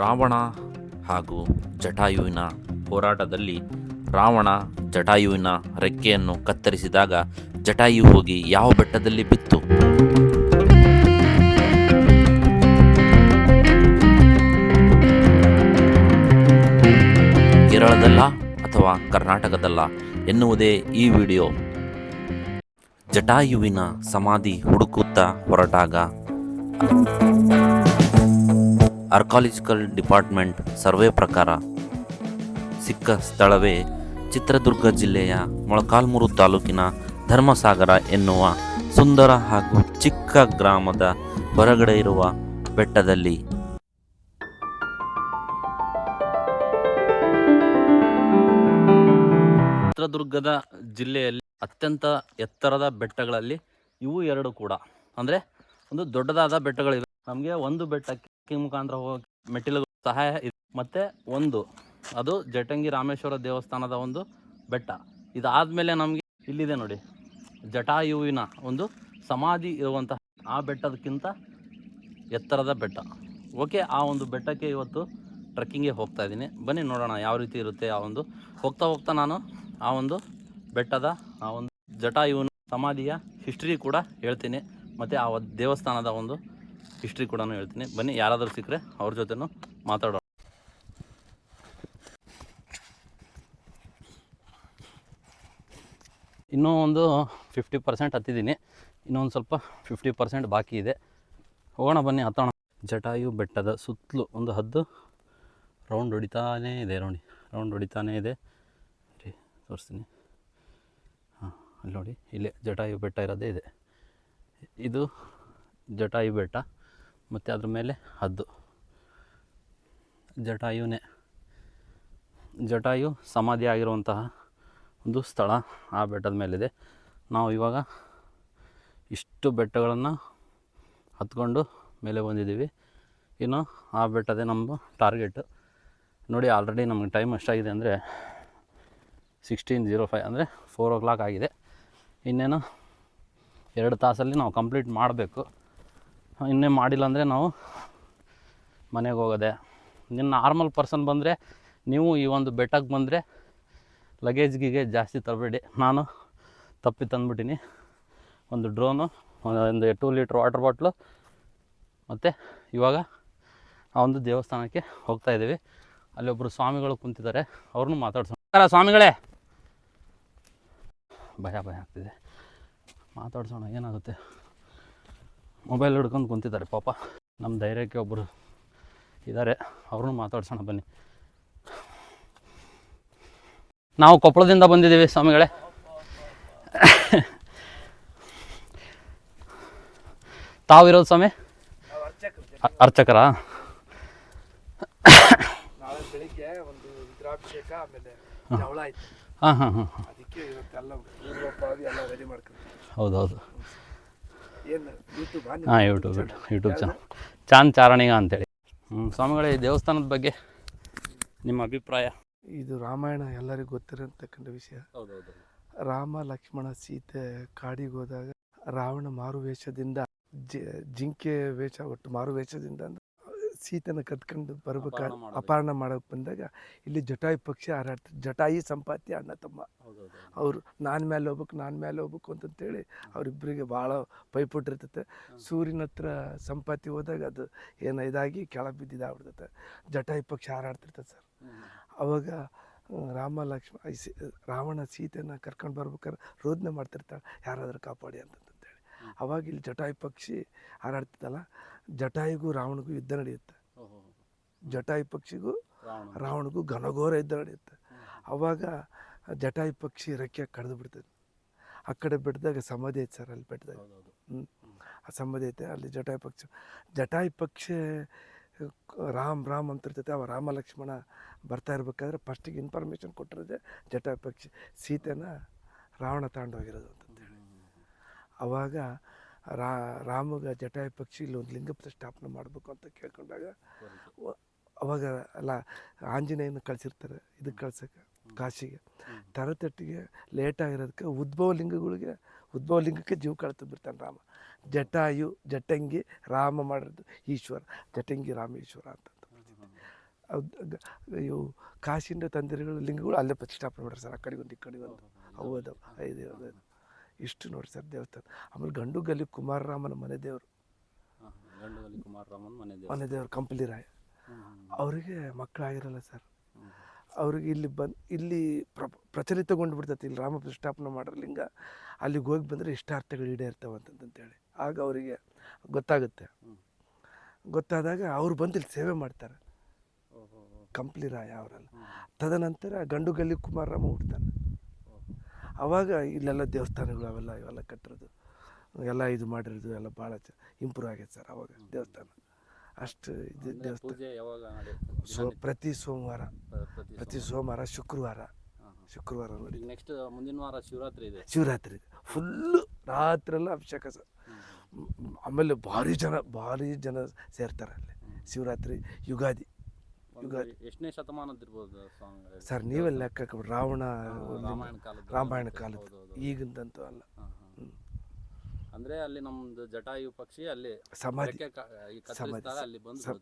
ರಾವಣ ಹಾಗೂ ಜಟಾಯುವಿನ ಹೋರಾಟದಲ್ಲಿ ರಾವಣ ಜಟಾಯುವಿನ ರೆಕ್ಕೆಯನ್ನು ಕತ್ತರಿಸಿದಾಗ ಜಟಾಯು ಹೋಗಿ ಯಾವ ಬೆಟ್ಟದಲ್ಲಿ ಬಿತ್ತು? ಕೇರಳದಲ್ಲ ಅಥವಾ ಕರ್ನಾಟಕದಲ್ಲ ಎನ್ನುವುದೇ ಈ ವಿಡಿಯೋ. ಜಟಾಯುವಿನ ಸಮಾಧಿ ಹುಡುಕುತ್ತಾ ಹೊರಟಾಗ ಆರ್ಕಾಲಜಿಕಲ್ ಡಿಪಾರ್ಟ್ಮೆಂಟ್ ಸರ್ವೆ ಪ್ರಕಾರ ಸಿಕ್ಕ ಸ್ಥಳವೇ ಚಿತ್ರದುರ್ಗ ಜಿಲ್ಲೆಯ ಮೊಳಕಾಲ್ಮೂರು ತಾಲೂಕಿನ ಧರ್ಮಸಾಗರ ಎನ್ನುವ ಸುಂದರ ಹಾಗೂ ಚಿಕ್ಕ ಗ್ರಾಮದ ಹೊರಗಡೆ ಇರುವ ಬೆಟ್ಟದಲ್ಲಿ. ಚಿತ್ರದುರ್ಗದ ಜಿಲ್ಲೆಯಲ್ಲಿ ಅತ್ಯಂತ ಎತ್ತರದ ಬೆಟ್ಟಗಳಲ್ಲಿ ಇವು ಎರಡು ಕೂಡ. ಅಂದರೆ ಒಂದು ದೊಡ್ಡದಾದ ಬೆಟ್ಟಗಳಿವೆ. ನಮಗೆ ಒಂದು ಬೆಟ್ಟಕ್ಕೆ ಮುಖಾಂತರ ಹೋಗಿ ಮೆಟ್ಟಿಲು ಸಹಾಯ ಇದೆ. ಮತ್ತೆ ಒಂದು, ಅದು ಜಟಂಗಿ ರಾಮೇಶ್ವರ ದೇವಸ್ಥಾನದ ಒಂದು ಬೆಟ್ಟ. ಇದಾದ್ಮೇಲೆ ನಮಗೆ ಇಲ್ಲಿದೆ ನೋಡಿ, ಜಟಾಯುವಿನ ಒಂದು ಸಮಾಧಿ ಇರುವಂತಹ ಆ ಬೆಟ್ಟದಕ್ಕಿಂತ ಎತ್ತರದ ಬೆಟ್ಟ. ಓಕೆ, ಆ ಒಂದು ಬೆಟ್ಟಕ್ಕೆ ಇವತ್ತು ಟ್ರೆಕ್ಕಿಂಗ್ಗೆ ಹೋಗ್ತಾ ಇದ್ದೀನಿ. ಬನ್ನಿ ನೋಡೋಣ ಯಾವ ರೀತಿ ಇರುತ್ತೆ ಆ ಒಂದು. ಹೋಗ್ತಾ ಹೋಗ್ತಾ ನಾನು ಆ ಒಂದು ಬೆಟ್ಟದ ಆ ಒಂದು ಜಟಾಯುವಿನ ಸಮಾಧಿಯ ಹಿಸ್ಟ್ರಿ ಕೂಡ ಹೇಳ್ತೀನಿ. ಮತ್ತು ಆ ದೇವಸ್ಥಾನದ ಒಂದು ಹಿಸ್ಟ್ರಿ ಕೂಡ ಹೇಳ್ತೀನಿ. ಬನ್ನಿ, ಯಾರಾದರೂ ಸಿಕ್ಕರೆ ಅವ್ರ ಜೊತೆನೂ ಮಾತಾಡೋಣ. ಇನ್ನೂ ಒಂದು ಫಿಫ್ಟಿ ಪರ್ಸೆಂಟ್ ಹತ್ತಿದ್ದೀನಿ. ಇನ್ನೊಂದು ಸ್ವಲ್ಪ ಫಿಫ್ಟಿ ಪರ್ಸೆಂಟ್ ಬಾಕಿ ಇದೆ. ಹೋಗೋಣ ಬನ್ನಿ, ಹತ್ತೋಣ. ಜಟಾಯು ಬೆಟ್ಟದ ಸುತ್ತಲೂ ಒಂದು ಹದ್ದು ರೌಂಡ್ ಹೊಡಿತಾನೇ ಇದೆ ನೋಡಿ. ರೌಂಡ್ ಹೊಡಿತಾನೇ ಇದೆ. ತೋರಿಸ್ತೀನಿ. ಹಾಂ, ಅಲ್ಲಿ ನೋಡಿ, ಇಲ್ಲೇ ಜಟಾಯು ಬೆಟ್ಟ ಇರೋದೇ ಇದೆ. ಇದು ಜಟಾಯು ಬೆಟ್ಟ, ಮತ್ತು ಅದ್ರ ಮೇಲೆ ಹದ್ದು. ಜಟಾಯುನೇ. ಜಟಾಯು ಸಮಾಧಿ ಆಗಿರುವಂತಹ ಒಂದು ಸ್ಥಳ ಆ ಬೆಟ್ಟದ ಮೇಲಿದೆ. ನಾವು ಇವಾಗ ಇಷ್ಟು ಬೆಟ್ಟಗಳನ್ನು ಹತ್ಕೊಂಡು ಮೇಲೆ ಬಂದಿದ್ದೀವಿ. ಇನ್ನು ಆ ಬೆಟ್ಟದೇ ನಮ್ಮ ಟಾರ್ಗೆಟ್. ನೋಡಿ, ಆಲ್ರೆಡಿ ನಮಗೆ ಟೈಮ್ ಎಷ್ಟಾಗಿದೆ ಅಂದರೆ ಸಿಕ್ಸ್ಟೀನ್ ಜೀರೋ ಫೈವ್ ಅಂದರೆ ಫೋರ್ ಓ ಕ್ಲಾಕ್ ಆಗಿದೆ. ಇನ್ನೇನು ಎರಡು ತಾಸಲ್ಲಿ ನಾವು ಕಂಪ್ಲೀಟ್ ಮಾಡಬೇಕು. ಇನ್ನೇ ಮಾಡಿಲ್ಲ ಅಂದರೆ ನಾವು ಮನೆಗೆ ಹೋಗೋದೆ. ಇನ್ನು ನಾರ್ಮಲ್ ಪರ್ಸನ್ ಬಂದರೆ, ನೀವು ಈ ಒಂದು ಬೆಟ್ಟಕ್ಕೆ ಬಂದರೆ ಲಗೇಜ್ ಗಿಗೇಜ್ ಜಾಸ್ತಿ ತರಬೇಡಿ. ನಾನು ತಪ್ಪಿ ತಂದುಬಿಟ್ಟಿನಿ. ಒಂದು ಡ್ರೋನು ಒಂದು ಟೂ ಲೀಟ್ರ್ ವಾಟರ್ ಬಾಟ್ಲು ಮತ್ತು ಇವಾಗ ಆ ಒಂದು ದೇವಸ್ಥಾನಕ್ಕೆ ಹೋಗ್ತಾ ಇದ್ದೀವಿ. ಅಲ್ಲಿ ಒಬ್ಬರು ಸ್ವಾಮಿಗಳು ಕುಂತಿದ್ದಾರೆ. ಅವ್ರನ್ನೂ ಮಾತಾಡ್ಸೋಣ. ಸ್ವಾಮಿಗಳೇ. ಭಯ ಭಯ ಆಗ್ತಿದೆ. ಮಾತಾಡ್ಸೋಣ, ಏನಾಗುತ್ತೆ? ಮೊಬೈಲ್ ಹಿಡ್ಕೊಂಡು ಕುಂತಿದ್ದಾರೆ ಪಾಪ. ನಮ್ಮ ಧೈರ್ಯಕ್ಕೆ ಒಬ್ಬರು ಇದ್ದಾರೆ ಅವ್ರನ್ನೂ ಮಾತಾಡ್ಸೋಣ ಬನ್ನಿ. ನಾವು ಕೊಪ್ಪಳದಿಂದ ಬಂದಿದ್ದೀವಿ ಸ್ವಾಮಿಗಳೇ. ತಾವಿರೋದು ಸ್ವಾಮಿ? ಅರ್ಚಕರ? ಹಾಂ. ಹಾಂ ಹಾಂ ಅದಕ್ಕೆ ಹಾಂ ಯೂಟ್ಯೂಬ್ ಯೂಟ್ಯೂಬ್ ಚಾನಲ್ ಚಾಂದ್ ಚಾರಣಿಗ ಅಂತೇಳಿ. ಹ್ಞೂ ಸ್ವಾಮಿಗಳೇ ಈ ದೇವಸ್ಥಾನದ ಬಗ್ಗೆ ನಿಮ್ಮ ಅಭಿಪ್ರಾಯ? ಇದು ರಾಮಾಯಣ ಎಲ್ಲರಿಗೂ ಗೊತ್ತಿರತಕ್ಕಂಥ ವಿಷಯ. ರಾಮ ಲಕ್ಷ್ಮಣ ಸೀತೆ ಕಾಡಿಗೆ ಹೋದಾಗ ರಾವಣ ಮಾರುವೇಷದಿಂದ ಜಿ- ಜಿಂಕೆ ವೇಷ ಒಟ್ಟು ಮಾರುವೇಷದಿಂದ ಸೀತೆನ ಕದ್ಕೊಂಡು ಬರ್ಬೇಕಾದ್ರೆ ಅಪಹರಣ ಮಾಡೋಕೆ ಬಂದಾಗ ಇಲ್ಲಿ ಜಟಾಯಿ ಪಕ್ಷಿ ಹಾರಾಡ್ತಾರೆ ಜಟಾಯಿ ಸಂಪಾತಿ ಅಣ್ಣ ತಮ್ಮ. ಅವರು ನಾನು ಮೇಲೆ ಹೋಗ್ಬೇಕು ನಾನು ಮೇಲೆ ಹೋಗ್ಬೇಕು ಅಂತಂತೇಳಿ ಅವರಿಬ್ಬರಿಗೆ ಭಾಳ ಪೈಪೋಟಿರ್ತೈತೆ. ಸೂರ್ಯನ ಹತ್ರ ಸಂಪಾತಿ ಹೋದಾಗ ಅದು ಏನು ಇದಾಗಿ ಕೆಳಗೆ ಬಿದ್ದಿದ್ದಾಗ್ಬಿಡ್ತೈತೆ ಜಟಾಯಿ ಪಕ್ಷಿ ಹಾರಾಡ್ತಿರ್ತದೆ ಸರ್. ಅವಾಗ ರಾಮ ಲಕ್ಷ್ಮ ಐ ಸಿ- ರಾವಣ ಸೀತೆನ ಕರ್ಕೊಂಡು ಬರ್ಬೇಕಾದ್ರೆ ರೋದನೆ ಮಾಡ್ತಿರ್ತಾಳೆ ಯಾರಾದರೂ ಕಾಪಾಡಿ ಅಂತಂತೇಳಿ ಅವಾಗ ಇಲ್ಲಿ ಜಟಾಯಿ ಪಕ್ಷಿ ಹಾರಾಡ್ತಿದ್ದಲ್ಲ ಜಟಾಯಿಗೂ ರಾವಣಗೂ ಯುದ್ಧ ನಡೆಯುತ್ತೆ. ಜಟಾಯಿ ಪಕ್ಷಿಗೂ ರಾವಣಗೂ ಘನಘೋರ ಇದ್ದ ನಡೆಯುತ್ತೆ ಅವಾಗ ಜಟಾಯಿ ಪಕ್ಷಿ ರೆಕ್ಕೆ ಕಡ್ದು ಬಿಡ್ತದೆ. ಆ ಕಡೆ ಬೆಟ್ಟದಾಗ ಸಮಾಧಿ ಐತೆ ಸರ್ ಅಲ್ಲಿ ಬೆಟ್ಟದಾಗ ಹ್ಞೂ ಆ ಸಮಾಧಿ ಐತೆ ಅಲ್ಲಿ ಜಟಾಯಿ ಪಕ್ಷಿ ಜಟಾಯಿ ಪಕ್ಷಿ ರಾಮ್ ರಾಮ್ ಅಂತಿರ್ತೈತೆ ಅವ ರಾಮ ಲಕ್ಷ್ಮಣ ಬರ್ತಾ ಇರ್ಬೇಕಾದ್ರೆ ಫಸ್ಟಿಗೆ ಇನ್ಫಾರ್ಮೇಷನ್ ಕೊಟ್ಟಿರೋದೆ ಜಟಾಯಿ ಪಕ್ಷಿ. ಸೀತೆನ ರಾವಣ ತಗೊಂಡೋಗಿರೋದು ಅಂತಂತೇಳಿ. ಅವಾಗ ರಾ ರಾಮಗ ಜಟಾಯು ಪಕ್ಷಿ ಇಲ್ಲಿ ಒಂದು ಲಿಂಗ ಪ್ರತಿಷ್ಠಾಪನೆ ಮಾಡಬೇಕು ಅಂತ ಕೇಳ್ಕೊಂಡಾಗ ಅವಾಗ ಅಲ್ಲ ಆಂಜನೇಯನ ಕಳಿಸಿರ್ತಾರೆ ಇದಕ್ಕೆ ಕಳ್ಸೋಕ್ಕೆ ಕಾಶಿಗೆ. ತರತಟ್ಟಿಗೆ ಲೇಟ್ ಆಗಿರೋದಕ್ಕೆ ಉದ್ಭವ ಲಿಂಗಗಳಿಗೆ ಉದ್ಭವ ಲಿಂಗಕ್ಕೆ ಜೀವ ಕಳೆದು ಬಿಡ್ತಾನೆ ರಾಮ. ಜಟಾಯು ಜಟಂಗಿ ರಾಮ ಮಾಡಿರೋದು ಈಶ್ವರ ಜಟಂಗಿ ರಾಮೇಶ್ವರ ಅಂತ ಇವು ಕಾಶಿಯಿಂದ ತಂದಿರಿಗಳು ಲಿಂಗಗಳು ಅಲ್ಲೇ ಪ್ರತಿಷ್ಠಾಪನೆ ಮಾಡ್ರಿ ಸರ್ ಆ ಒಂದು ಈ ಕಡೆಗೆ ಒಂದು ಅವು ಅದಾವ ಐದು ಅದಾವ. ಇಷ್ಟು ನೋಡಿ ಸರ್ ದೇವಸ್ಥಾನ. ಆಮೇಲೆ ಗಂಡು ಗಲ್ಲಿ ಕುಮಾರರಾಮನ ಮನೆ ದೇವರು. ಕುಮಾರರಾಮನ್ ಮನೆ ದೇವರು. ಮನೆ ದೇವರು ಕಂಪ್ಲಿ ರಾಯ. ಅವರಿಗೆ ಮಕ್ಕಳಾಗಿರಲ್ಲ ಸರ್. ಅವ್ರಿಗೆ ಇಲ್ಲಿ ಬಂದು ಇಲ್ಲಿ ಪ್ರ ಪ್ರಚಲಿತಗೊಂಡು ಬಿಡ್ತೈತಿ. ಇಲ್ಲಿ ರಾಮ ಪ್ರತಿಷ್ಠಾಪನೆ ಮಾಡೋ ಲಿಂಗ ಅಲ್ಲಿಗೆ ಹೋಗಿ ಬಂದರೆ ಇಷ್ಟಾರ್ಥಗಳು ಈಡೇರ್ತವೆ ಅಂತಂತಂತೇಳಿ ಆಗ ಅವರಿಗೆ ಗೊತ್ತಾಗುತ್ತೆ. ಗೊತ್ತಾದಾಗ ಅವ್ರು ಬಂದು ಇಲ್ಲಿ ಸೇವೆ ಮಾಡ್ತಾರೆ. ಕಂಪ್ಲಿ ರಾಯ ಅವರೆಲ್ಲ. ತದನಂತರ ಗಂಡು ಗಲ್ಲಿ ಕುಮಾರರಾಮ ಹುಡ್ತಾನೆ ಓ, ಅವಾಗ ಇಲ್ಲೆಲ್ಲ ದೇವಸ್ಥಾನಗಳು ಅವೆಲ್ಲ ಇವೆಲ್ಲ ಕಟ್ಟಿರೋದು. ಎಲ್ಲ ಇದು ಮಾಡಿರೋದು ಎಲ್ಲ ಭಾಳ ಚ ಇಂಪ್ರೂವ್ ಆಗೈತೆ ಸರ್ ಅವಾಗ ದೇವಸ್ಥಾನ. ಅಷ್ಟು ಇದು ದೇವಸ್ಥಾನ. ನಡೆಯುತ್ತೆ? ಪ್ರತಿ ಸೋಮವಾರ. ಪ್ರತಿ ಸೋಮವಾರ. ಶುಕ್ರವಾರ. ಶುಕ್ರವಾರ ನೋಡಿ. ನೆಕ್ಸ್ಟ್ ಮುಂದಿನ ವಾರ ಶಿವರಾತ್ರಿ ಇದೆ. ಶಿವರಾತ್ರಿ ಇದೆ. ಫುಲ್ಲು ರಾತ್ರೆಲ್ಲ ಅಭಿಷೇಕ ಸರ್ ಆಮೇಲೆ ಭಾರಿ ಜನ ಭಾರಿ ಜನ ಸೇರ್ತಾರೆ ಅಲ್ಲಿ. ಶಿವರಾತ್ರಿ ಯುಗಾದಿ. ಎಷ್ಟನೇ ಶತಮಾನದಿರ್ಬೋದು ಸ್ವಾಮಿ ಸರ್ ನೀವೇ ಲೆಕ್ಕ ಹಾಕ್ಬಿಡಿ. ರಾವಣ ಒಂದು ರಾಮಾಯಣ ಕಾಲ ರಾಮಾಯಣ ಕಾಲದ ಹೌದು, ಹೌದು. ಈಗಿಂದಂತೂ ಅಲ್ಲ. ಅಂದ್ರೆ ಅಲ್ಲಿ ನಮ್ದು ಜಟಾಯು ಪಕ್ಷಿ ಅಲ್ಲಿ ಸಮಾಧಿ. ರೆಕ್ಕೆ ಕ- ಈ ಕತ್ತರಿಸಿದಾಗ ಅಲ್ಲಿ ಬಂದು ಸರ್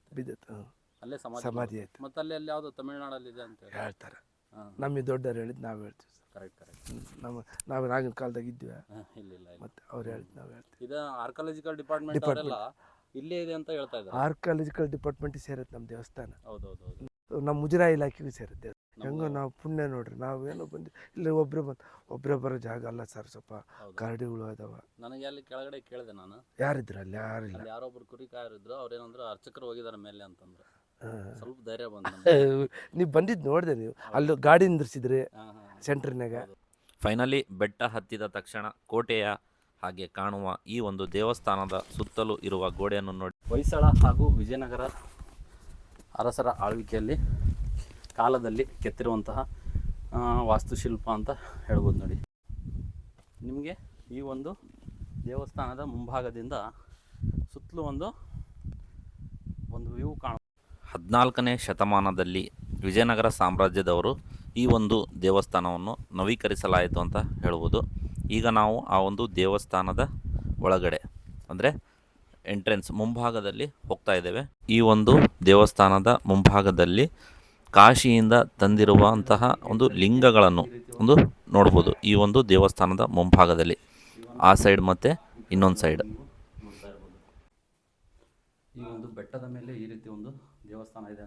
ಹ್ಮ್. ಅಲ್ಲೇ ಸಮಾಧಿ ಸಮಾಧಿ. ಆಯ್ತು. ಮತ್ತೆ ಅಲ್ಲಿ ಅಲ್ಲಿ ಯಾವ್ದು ತಮಿಳ್ನಾಡಲ್ಲಿ ಇದೆ ಅಂತ ಹೇಳ್ತಾರೆ. ಹಾಂ. ನಮಗೆ ದೊಡ್ಡವ್ರು ಹೇಳಿದ್ ನಾವು ಹೇಳ್ತೀವಿ ಸರ್ ಕರೆಕ್ಟ್ ಕರೆಕ್ಟ್ ಹ್ಮ್. ನಮ್ಮ ನಾವು ಆಗಿನ ಕಾಲದಾಗ ಇದ್ವಿ. ಇಲ್ಲ ಇಲ್ಲ ಇಲ್ಲ. ಮತ್ತೆ ಅವ್ರು ಹೇಳಿದ್ ನಾವು ಹೇಳ್ತೀವಿ. ಇದು ಆರ್ಕಾಲಜಿಕಲ್ ಡಿಪಾರ್ಟ್ಮೆಂಟ್ ಅವರೆಲ್ಲ ಇಲ್ಲೇ ಇದೆ ಅಂತ ಹೇಳ್ತಾ ಇದ್ದಾರೆ. ಆರ್ಕಾಲಜಿಕಲ್ ಡಿಪಾರ್ಟ್ಮೆಂಟ್ ಸೇರುತ್ತೆ ನಮ್ಮ ದೇವಸ್ಥಾನ. ಹೌದೌದು ಹೌದು ನಮ್ಮ ಮುಜರಾಯಿ ಇಲಾಖೆಗೂ ಸೇರುತ್ತೆ. ಹೆಂಗೋ ನಾವು ಪುಣ್ಯ ನೋಡ್ರಿ ನಾವೇನೋ ಬಂದು ಇಲ್ಲಿ ಒಬ್ರು ಬಂದು ಒಬ್ಬರೇ ಬರೋ ಜಾಗ ಅಲ್ಲ ಸರ್ ಸ್ವಲ್ಪ ಕರಡಿಗಳು ಅದಾವ. ನನಗೆ ಅಲ್ಲಿ ಕೆಳಗಡೆ ಕೇಳಿದೆ ನಾನು. ಯಾರಿದ್ರು ಅಲ್ಲಿ? ಯಾರಿಲ್ಲ. ಅಲ್ಲಿ ಯಾರೊಬ್ರು ಕುರಿ ಕಾಯರಿದ್ರು ಅವ್ರೇನಂದ್ರು ಅರ್ಚಕರು ಹೋಗಿದಾರ ಮೇಲೆ ಅಂತಂದ್ರು. ಸ್ವಲ್ಪ ಧೈರ್ಯ ಬಂದು ನೀವು ಬಂದಿದ್ದು ನೋಡಿದೆ ನೀವು. ಅಲ್ಲಿ ಗಾಡಿ ನಿಂದ್ರಿಸಿದ್ರಿ ಸೆಂಟ್ರ್ನಾಗ ಫೈನಲಿ ಬೆಟ್ಟ ಹತ್ತಿದ ತಕ್ಷಣ ಕೋಟೆಯ ಹಾಗೆ ಕಾಣುವ ಈ ಒಂದು ದೇವಸ್ಥಾನದ ಸುತ್ತಲೂ ಇರುವ ಗೋಡೆಯನ್ನು ನೋಡಿ. ಹೊಯ್ಸಳ ಹಾಗೂ ವಿಜಯನಗರ ಅರಸರ ಆಳ್ವಿಕೆಯಲ್ಲಿ ಕಾಲದಲ್ಲಿ ಕೆತ್ತಿರುವಂತಹ ವಾಸ್ತುಶಿಲ್ಪ ಅಂತ ಹೇಳ್ಬೋದು ನೋಡಿ. ನಿಮಗೆ ಈ ಒಂದು ದೇವಸ್ಥಾನದ ಮುಂಭಾಗದಿಂದ ಸುತ್ತಲೂ ಒಂದು ಒಂದು ವ್ಯೂ ಕಾಣ ಹದಿನಾಲ್ಕನೇ ಶತಮಾನದಲ್ಲಿ ವಿಜಯನಗರ ಸಾಮ್ರಾಜ್ಯದವರು ಈ ಒಂದು ದೇವಸ್ಥಾನವನ್ನು ನವೀಕರಿಸಲಾಯಿತು ಅಂತ ಹೇಳ್ಬೋದು. ಈಗ ನಾವು ಆ ಒಂದು ದೇವಸ್ಥಾನದ ಒಳಗಡೆ, ಅಂದರೆ ಎಂಟ್ರೆನ್ಸ್ ಮುಂಭಾಗದಲ್ಲಿ ಹೋಗ್ತಾ ಇದ್ದೇವೆ. ಈ ಒಂದು ದೇವಸ್ಥಾನದ ಮುಂಭಾಗದಲ್ಲಿ ಕಾಶಿಯಿಂದ ತಂದಿರುವಂತಹ ಒಂದು ಲಿಂಗಗಳನ್ನು ಒಂದು ನೋಡ್ಬೋದು. ಈ ಒಂದು ದೇವಸ್ಥಾನದ ಮುಂಭಾಗದಲ್ಲಿ. ಆ ಸೈಡ್ ಮತ್ತು ಇನ್ನೊಂದು ಸೈಡ್ ಈ ಒಂದು ಬೆಟ್ಟದ ಮೇಲೆ ಈ ರೀತಿ ಒಂದು ದೇವಸ್ಥಾನ ಇದೆ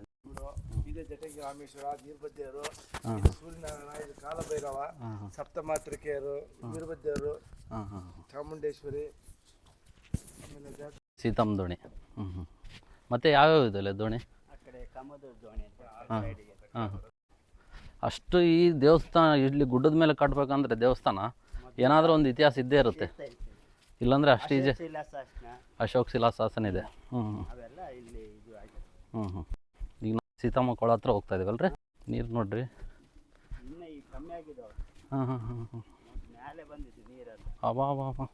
ಇದೇ ಜೊತೆಗೆ ರಾಮೇಶ್ವರ ಇದು ಸೂರ್ಯನಾರಾಯಣ ಇದು ಕಾಲಭೈರವ ಹಾಂ ಹಾಂ. ಚಾಮುಂಡೇಶ್ವರಿ ಆಮೇಲೆ ಸೀತಮ್ಮ ದೋಣಿ. ಹ್ಞೂ ಹ್ಞೂ ಮತ್ತು ಯಾವ್ಯಾವ ಇದೆಲ್ಲ ದೋಣಿ? ಹಾಂ ಹಾಂ. ಅಷ್ಟು ಈ ದೇವಸ್ಥಾನ ಇಲ್ಲಿ ಗುಡ್ಡದ ಮೇಲೆ ಕಟ್ಟಬೇಕಂದ್ರೆ ದೇವಸ್ಥಾನ ಏನಾದರೂ ಒಂದು ಇತಿಹಾಸ ಇದ್ದೇ ಇರುತ್ತೆ. ಇಲ್ಲಾಂದರೆ ಅಷ್ಟು ಈಜಿ ಶಿಲಾಶಾಸನ. ಅಶೋಕ್ ಶಿಲಾಶಾಸನ ಇದೆ. ಹ್ಞೂ ಹ್ಞೂ ಅವೆಲ್ಲ ಇಲ್ಲಿ ಇದು ಆಗಿದೆ. ಹ್ಞೂ ಹ್ಞೂ ಸೀತಮ್ಮ ಕೊಳ ಹತ್ರ ಹೋಗ್ತಾ ಇದೀವಲ್ರಿ? ನೀರು ನೋಡ್ರಿ. ಹಾಂ ಹಾಂ ಹಾಂ ಹಾಂ. ಅಬಾ ಅಬಾ ಅಬಾ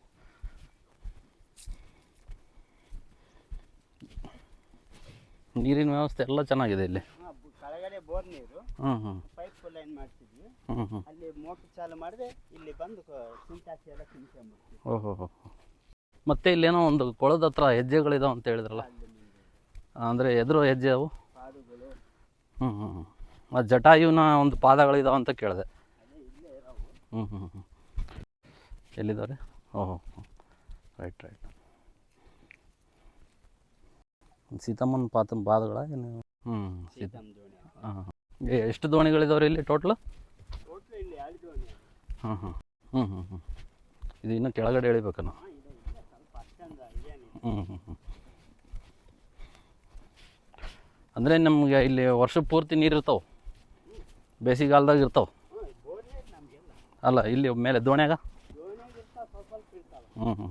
ನೀರಿನ ವ್ಯವಸ್ಥೆ ಎಲ್ಲ ಚೆನ್ನಾಗಿದೆ ಇಲ್ಲಿ. ಕೆಳಗಡೆ ಬೋರ್ ನೀರು. ಪೈಪ್ ಲೈನ್ ಮಾಡ್ತಿದ್ವಿ. ಅಲ್ಲಿ ಮೋಟ್ರ್ ಚಾಲು ಮಾಡಿದೆ ಇಲ್ಲಿ ಬಂದು ಸಿಂಟಾಕ್ಸಿ ಎಲ್ಲ ತುಂಬ್ಕೊಂಡ್ಬಿಡ್ತೀವಿ ಓಹೋ ಮತ್ತೆ ಇಲ್ಲೇನೋ ಒಂದು ಕೊಳದ ಹತ್ರ ಹೆಜ್ಜೆಗಳಿದಾವೆ ಅಂತ ಹೇಳಿದ್ರಲ್ಲ ಅಂದ್ರೆ ಎದುರು ಹೆಜ್ಜೆ ಅವು? ಹ್ಞೂ ಹ್ಞೂ ಹ್ಞೂ ಆ ಜಟಾಯುನ ಒಂದು ಪಾದಗಳಿದಾವೆ ಅಂತ ಕೇಳಿದೆ. ಹ್ಞೂ ಹ್ಞೂ ಹ್ಞೂ ಹ್ಞೂ ಹ್ಞೂ ಎಲ್ಲಿದ್ದಾರೆ ಓಹೋ. Right right. ಸೀತಮ್ಮನ ಪಾತ ಪಾದಗಳ ಏನು? ಹ್ಞೂ ಸೀತಮ್ಮ ಹಾಂ ಎಷ್ಟು ದೋಣಿಗಳಿದಾವ್ರಿ ಇಲ್ಲಿ ಟೋಟ್ಲು? ಹಾಂ ಹಾಂ ಹ್ಞೂ ಹ್ಞೂ ಹ್ಞೂ ಇದು ಇನ್ನೂ ಕೆಳಗಡೆ ಎಳಿಬೇಕನ್ನು. ಹ್ಞೂ ಹ್ಞೂ ಹ್ಞೂ ಅಂದರೆ ನಮಗೆ ಇಲ್ಲಿ ವರ್ಷ ಪೂರ್ತಿ ನೀರು ಇರ್ತಾವೆ. ಬೇಸಿಗೆಗಾಲದಾಗ ಇರ್ತಾವೆ. ಅಲ್ಲ, ಇಲ್ಲಿ ಮೇಲೆ ದೋಣ್ಯಾಗ? ಹ್ಞೂ ಹ್ಞೂ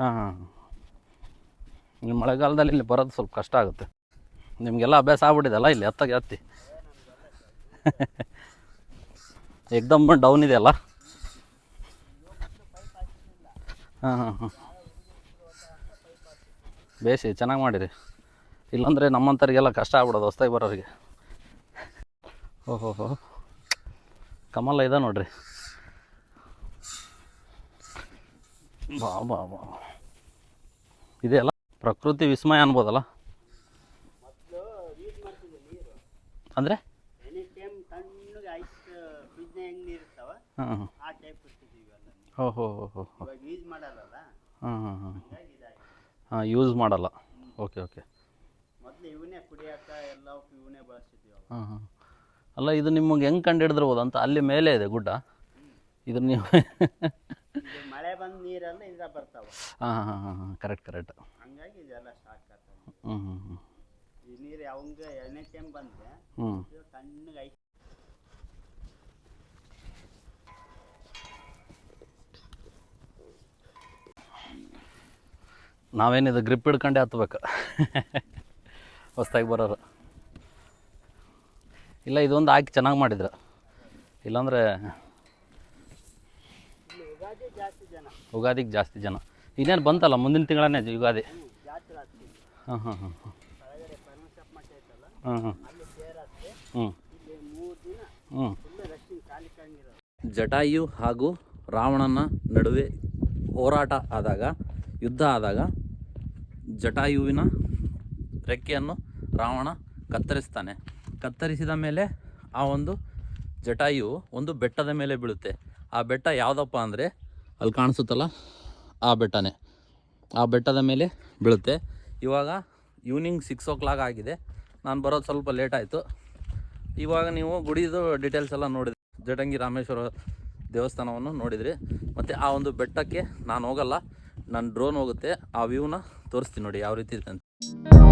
ಹಾಂ ಹಾಂ ಮಳೆಗಾಲದಲ್ಲಿ ಇಲ್ಲಿ ಬರೋದು ಸ್ವಲ್ಪ ಕಷ್ಟ ಆಗುತ್ತೆ. ನಿಮಗೆಲ್ಲ ಅಭ್ಯಾಸ ಆಗ್ಬಿಟ್ಟಿದೆಲ್ಲ ಇಲ್ಲಿ ಎತ್ತಾಗ ಎತ್ತಿ ಎಕ್ದಮ್ ಡೌನ್ ಇದೆಯಲ್ಲ? ಹಾಂ ಹಾಂ ಹಾಂ. ಬೇಸಿ ಚೆನ್ನಾಗಿ ಮಾಡಿರಿ. ಇಲ್ಲಾಂದರೆ ನಮ್ಮಂಥವ್ರಿಗೆಲ್ಲ ಕಷ್ಟ ಆಗ್ಬಿಡೋದು ಹೊಸ್ದಾಗಿ ಬರೋರಿಗೆ. ಓಹೋಹೋ. ಕಮಲ ಇದೆ ನೋಡ್ರಿ. ಬಾ ಬಾ ಬಾ ಇದೆಯಲ್ಲ ಪ್ರಕೃತಿ ವಿಸ್ಮಯ ಅನ್ಬೋದಲ್ಲ? ಅಂದರೆ? ಹಾಂ ಹೋ ಹೋ ಹೋ ಹೋ ಹಾಂ ಹಾಂ ಯೂಸ್ ಮಾಡಲ್ಲ. ಓಕೆ ಓಕೆ ಹಾಂ ಹಾಂ. ಅಲ್ಲ ಇದು ನಿಮಗೆ ಹೆಂಗೆ ಕಂಡು ಹಿಡಿದಿರ್ಬೋದು ಅಂತ ಅಲ್ಲಿ ಮೇಲೆ ಇದೆ ಗುಡ್ಡ. ಇದು ನೀವು ಮಳೆ ಬಂದ ನೀರೆಲ್ಲ ಇದ್ರ ಬರ್ತಾವ. ಹಾಂ ಹಾಂ ಹಾಂ ಹಾಂ ಕರೆಕ್ಟ್ ಕರೆಕ್ಟ್ ಹಂಗಾಗಿ ಇದೆಲ್ಲ ಸ್ಟಾಕ್ ಆಗ್ತದೆ. ಹ್ಞೂ ಹ್ಞೂ ಹ್ಞೂ ಈ ನೀರು ಯಾವಂಗೆ ಎಣ್ಣೆ ಟೈಮ್ ಬಂದ್ರೆ ಹ್ಞೂ ತಣ್ಣಗೆ ಐಸ್ ನಾವೇನಿದು ಗ್ರಿಪ್ ಹಿಡ್ಕೊಂಡೆ ಹತ್ಬೇಕು. ಹೊಸ್ದಾಗಿ ಬರೋರು. ಇಲ್ಲ, ಇದೊಂದು ಹಾಕಿ ಚೆನ್ನಾಗಿ ಮಾಡಿದ್ರು. ಇಲ್ಲಾಂದರೆ ಯುಗಾದಿಗೆ ಜಾಸ್ತಿ ಜನ. ಇನ್ನೇನು ಬಂತಲ್ಲ ಮುಂದಿನ ತಿಂಗಳೇ ಯುಗಾದಿ? ಹಾಂ ಹಾಂ ಹಾಂ ಹಾಂ ಹಾಂ ಹ್ಞೂ ಹ್ಞೂ ಜಟಾಯು ಹಾಗೂ ರಾವಣನ ನಡುವೆ ಹೋರಾಟ ಆದಾಗ, ಯುದ್ಧ ಆದಾಗ ಜಟಾಯುವಿನ ರೆಕ್ಕೆಯನ್ನು ರಾವಣ ಕತ್ತರಿಸ್ತಾನೆ. ಕತ್ತರಿಸಿದ ಮೇಲೆ ಆ ಒಂದು ಜಟಾಯು ಒಂದು ಬೆಟ್ಟದ ಮೇಲೆ ಬೀಳುತ್ತೆ. ಆ ಬೆಟ್ಟ ಯಾವುದಪ್ಪ ಅಂದರೆ ಅಲ್ಲಿ ಕಾಣಿಸುತ್ತಲ್ಲ ಆ ಬೆಟ್ಟನೇ. ಆ ಬೆಟ್ಟದ ಮೇಲೆ ಬೀಳುತ್ತೆ. ಇವಾಗ ಈವ್ನಿಂಗ್ ಸಿಕ್ಸ್ ಓ ಕ್ಲಾಕ್ ಆಗಿದೆ. ನಾನು ಬರೋದು ಸ್ವಲ್ಪ ಲೇಟ್ ಆಯಿತು. ಇವಾಗ ನೀವು ಗುಡಿದು ಡೀಟೇಲ್ಸ್ ಎಲ್ಲ ನೋಡಿದ್ರಿ. ಜಟಂಗಿ ರಾಮೇಶ್ವರ ದೇವಸ್ಥಾನವನ್ನು ನೋಡಿದ್ರಿ. ಮತ್ತು ಆ ಒಂದು ಬೆಟ್ಟಕ್ಕೆ ನಾನು ಹೋಗಲ್ಲ. ನನ್ನ ಡ್ರೋನ್ ಹೋಗುತ್ತೆ ಆ ವ್ಯೂನ ತೋರಿಸ್ತೀನಿ ನೋಡಿ ಯಾವ ರೀತಿ ಅಂತ